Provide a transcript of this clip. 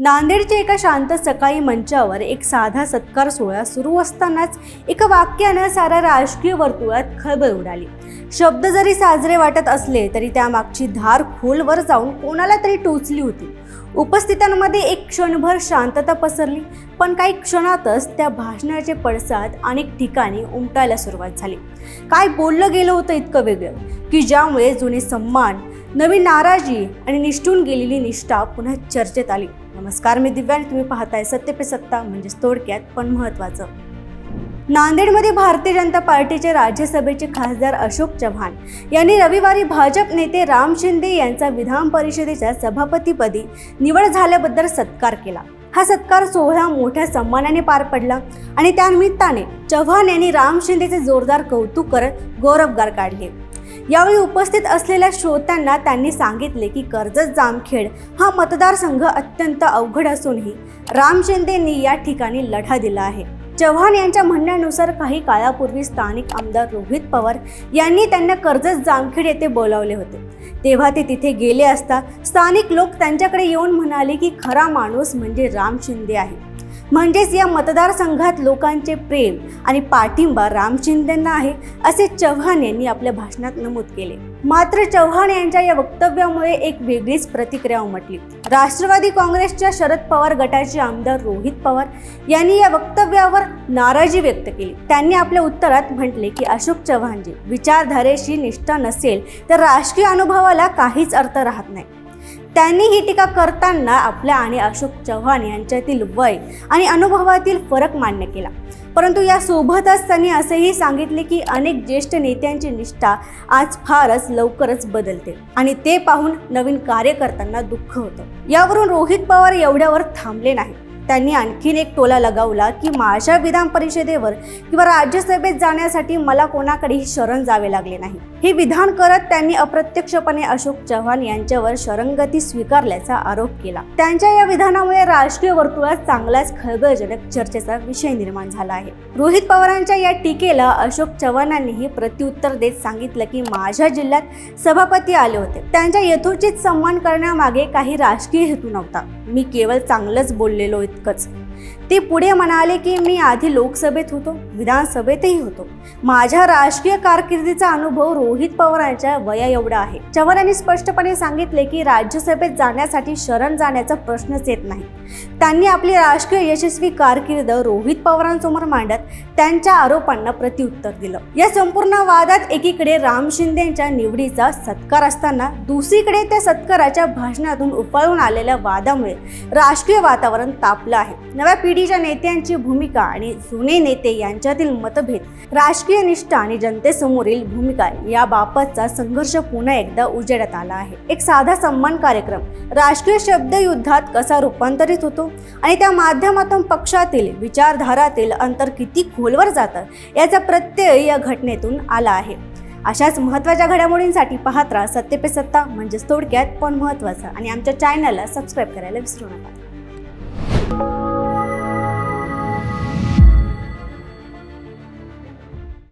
नांदेडच्या एका शांत सकाळी मंचावर एक साधा सत्कार सोहळा सुरू असतानाच एका वाक्यानं साऱ्या राजकीय वर्तुळात खळबळ उडाली. शब्द जरी साजरे वाटत असले तरी त्यामागची धार खोलवर जाऊन कोणाला तरी टोचली होती. उपस्थितांमध्ये एक क्षणभर शांतता पसरली पण काही क्षणातच त्या भाषणाचे पडसाद अनेक ठिकाणी उमटायला सुरुवात झाली. काय बोललं गेलं होतं इतकं वेगळं की ज्यामुळे जुने सम्मान नवीन नाराजी आणि निष्ठून गेलेली निष्ठा पुन्हा चर्चेत आली. नमस्कार मी दिव्या तुम्ही पाहताय सत्य पे सत्ता म्हणजेच थोडक्यात पण महत्त्वाचं. नांदेडमध्ये भारतीय जनता पार्टीचे राज्यसभेचे खासदार अशोक चव्हाण यांनी रविवारी भाजप नेते राम शिंदे यांचा विधान परिषदेच्या सभापतीपदी निवड झाल्याबद्दल सत्कार केला. हा सत्कार सोहळा मोठ्या सन्मानाने पार पडला आणि त्यानिमित्ताने चव्हाण यांनी राम शिंदेचे जोरदार कौतुक करत गौरवगार काढले. यावेळी उपस्थित असलेल्या श्रोत्यांना त्यांनी सांगितले की कर्जत जामखेड हा मतदारसंघ अत्यंत अवघड असूनही राम शिंदेंनी या ठिकाणी लढा दिला आहे. चव्हाण यांच्या म्हणण्यानुसार काही काळापूर्वी स्थानिक आमदार रोहित पवार यांनी त्यांना कर्जत जामखेड येथे बोलावले होते. तेव्हा ते तिथे गेले असता स्थानिक लोक त्यांच्याकडे येऊन म्हणाले की खरा माणूस म्हणजे राम शिंदे आहे. म्हणजेच या मतदारसंघात लोकांचे प्रेम आणि पाठिंबा राम शिंदेंना आहे असे चव्हाण यांनी आपल्या भाषणात नमूद केले. मात्र चव्हाण यांच्या या वक्तव्यामुळे एक वेगळीच प्रतिक्रिया उमटली. राष्ट्रवादी काँग्रेसच्या शरद पवार गटाचे आमदार रोहित पवार यांनी या वक्तव्यावर नाराजी व्यक्त केली. त्यांनी आपल्या उत्तरात म्हटले की अशोक चव्हाणजी विचारधारेशी निष्ठा नसेल तर राजकीय अनुभवाला काहीच अर्थ राहत नाही. त्यांनी ही टीका करताना आपल्या आणि अशोक चव्हाण यांच्यातील वय आणि अनुभवातील फरक मान्य केला. परंतु यासोबतच त्यांनी असेही सांगितले की अनेक ज्येष्ठ नेत्यांची निष्ठा आज फारच लवकरच बदलते आणि ते पाहून नवीन कार्यकर्त्यांना दुःख होतं. यावरून रोहित पवार एवढ्यावर थांबले नाही त्यांनी आणखीन एक टोला लगावला की माझ्या विधान परिषदेवर किंवा राज्यसभेत जाण्यासाठी मला कोणाकडेही शरण जावे लागले नाही. हे विधान करत त्यांनी अप्रत्यक्षपणे अशोक चव्हाण यांच्यावर शरणगती स्वीकारल्याचा आरोप केला. त्यांच्या या विधानामुळे राजकीय वर्तुळात चांगलाच खळबळजनक चर्चेचा विषय निर्माण झाला आहे. रोहित पवारांच्या या टीकेला अशोक चव्हाणांनीही प्रत्युत्तर देत सांगितलं की माझ्या जिल्ह्यात सभापती आले होते. त्यांच्या यथोचित सन्मान करण्यामागे काही राजकीय हेतू नव्हता. मी केवळ चांगलंच बोललेलो इतकंच. ते पुढे म्हणाले की मी आधी लोकसभेत होतो विधानसभेतही होतो. माझ्या राजकीय कारकिर्दीचा अनुभव रोहित पवारांच्या वया एवढा आहे. चव्हाणांनी स्पष्टपणे सांगितले की राज्यसभेत जाण्यासाठी शरण जाण्याचा प्रश्नच येत नाही. त्यांनी आपली राजकीय यशस्वी कारकीर्द रोहित पवारांसमोर मांडत त्यांच्या आरोपांना प्रत्युत्तर दिलं. या संपूर्ण वादात एकीकडे राम शिंदेच्या निवडीचा सत्कार असताना दुसरीकडे त्या सत्काराच्या भाषणातून उफाळून आलेल्या वादामुळे राजकीय वातावरण तापलं आहे. नव्या पिढीच्या नेत्यांची भूमिका आणि जुने नेते यांच्यातील मतभेद राजकीय निष्ठा आणि जनतेसमोरील भूमिका याबाबतचा संघर्ष पुन्हा एकदा उजेडात आला आहे. एक साधा सन्मान कार्यक्रम राजकीय शब्दयुद्धात कसा रूपांतरित होतो आणि त्या माध्यमातून पक्षातील विचारधारातील अंतर किती खोलवर जातं याचा प्रत्यय या घटनेतून आला आहे. अशाच महत्त्वाच्या घडामोडींसाठी पाहत राहा सत्य पे सत्ता म्हणजेच थोडक्यात पण महत्त्वाचं आणि आमच्या चॅनलला सबस्क्राईब करायला विसरू नका.